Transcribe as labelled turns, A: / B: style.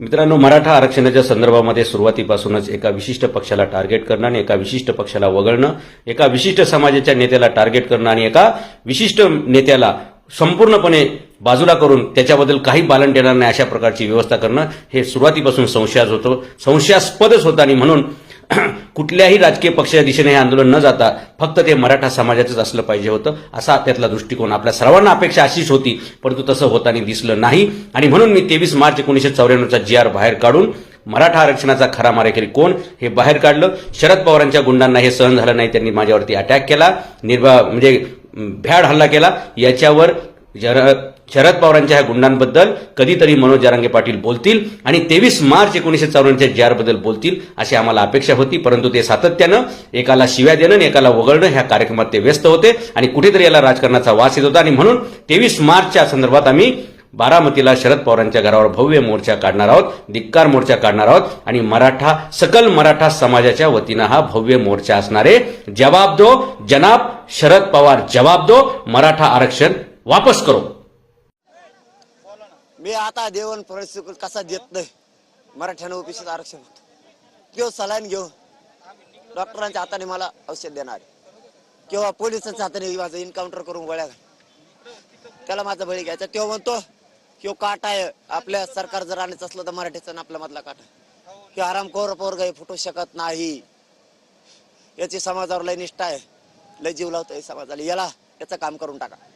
A: मित्रांनो मराठा आरक्षणाच्या संदर्भामध्ये सुरुवातीपासूनच एका विशिष्ट पक्षाला टार्गेट करणं आणि एका विशिष्ट पक्षाला वगळणं एका विशिष्ट समाजाच्या नेत्याला टार्गेट करणं आणि एका विशिष्ट नेत्याला संपूर्णपणे बाजूला करून त्याच्याबद्दल काही बालन येणार नाही अशा प्रकारची व्यवस्था करणं हे सुरुवातीपासून संशयास होतं संशयास्पदच होतं आणि म्हणून कुठल्याही राजकीय पक्षाच्या दिशेने हे आंदोलन न जाता फक्त ते मराठा समाजाचंच असलं पाहिजे होतं असा त्यातला दृष्टिकोन आपल्या सर्वांना अपेक्षा अशीच होती परंतु तसं होताना दिसलं नाही. आणि म्हणून मी तेवीस मार्च एकोणीसशे चौऱ्याण्णवचा जी आर बाहेर काढून मराठा आरक्षणाचा खरा मारेकरी कोण हे बाहेर काढलं. शरद पवारांच्या गुंडांना हे सहन झालं नाही त्यांनी माझ्यावरती अटॅक केला निर्भा म्हणजे भ्याड हल्ला केला. याच्यावर जर शरद पवारांच्या ह्या गुंडांबद्दल कधीतरी मनोज जरांगे पाटील बोलतील आणि तेवीस मार्च एकोणीसशे चौऱ्याण्णवच्या जीआरबद्दल बोलतील अशी आम्हाला अपेक्षा होती परंतु ते सातत्यानं एकाला शिव्या देणं आणि एकाला वगळणं ह्या कार्यक्रमात ते व्यस्त होते आणि कुठेतरी याला राजकारणाचा वास येत होता आणि म्हणून तेवीस मार्चच्या संदर्भात आम्ही बारामतीला शरद पवारांच्या घरावर भव्य मोर्चा काढणार आहोत धिक्कार मोर्चा काढणार आहोत आणि मराठा सकल मराठा समाजाच्या वतीनं हा भव्य मोर्चा असणारे जवाब दो जनाब शरद पवार जवाब दो मराठा आरक्षण वापस करो.
B: मी आता देवन परिस्थिती कसा देत नाही? मराठ्यानं ओबीसीचं आरक्षण होतं. किंवा सलाईन घेऊ. डॉक्टरांच्या हाताने मला औषध देणार किंवा पोलिसांच्या हाताने माझं एन्काउंटर करून गोळ्या त्याला माझा बळी घ्यायचा. तेव्हा म्हणतो किंवा काटा आहे. आपल्या सरकार जर आणायचं असलं तर मराठीचा आपल्या मधला काटा किंवा आराम कोर पोर फुटू शकत नाही. याची समाजावर लय निष्ठा आहे. लय जीव लावतोय समाजाला. याला याचं काम करून टाका.